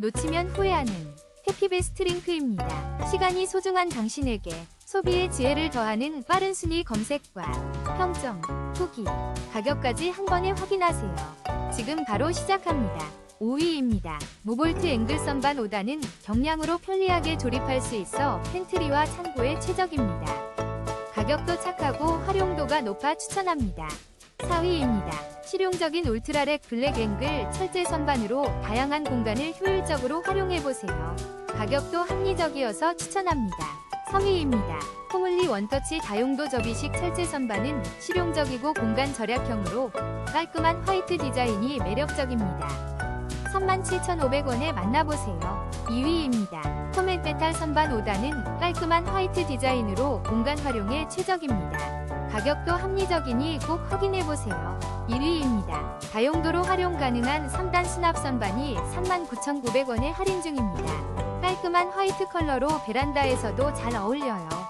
놓치면 후회하는 해피베스트 링크입니다. 시간이 소중한 당신에게 소비의 지혜를 더하는 빠른 순위 검색과 평점, 후기, 가격까지 한 번에 확인하세요. 지금 바로 시작합니다. 5위입니다. 모볼트 앵글 선반 5단은 경량으로 편리하게 조립할 수 있어 팬트리와 창고에 최적입니다. 가격도 착하고 활용도가 높아 추천합니다. 4위입니다. 실용적인 울트라렉 블랙 앵글 철제 선반으로 다양한 공간을 효율적으로 활용해보세요. 가격도 합리적이어서 추천합니다. 3위입니다. 포물리 원터치 다용도 접이식 철제 선반은 실용적이고 공간 절약형으로 깔끔한 화이트 디자인이 매력적입니다. 37,500원에 만나보세요. 2위입니다. 포맷 메탈 선반 5단은 깔끔한 화이트 디자인으로 공간 활용에 최적입니다. 가격도 합리적이니 꼭 확인해보세요. 1위입니다. 다용도로 활용 가능한 3단 수납 선반이 39,900원에 할인 중입니다. 깔끔한 화이트 컬러로 베란다에서도 잘 어울려요.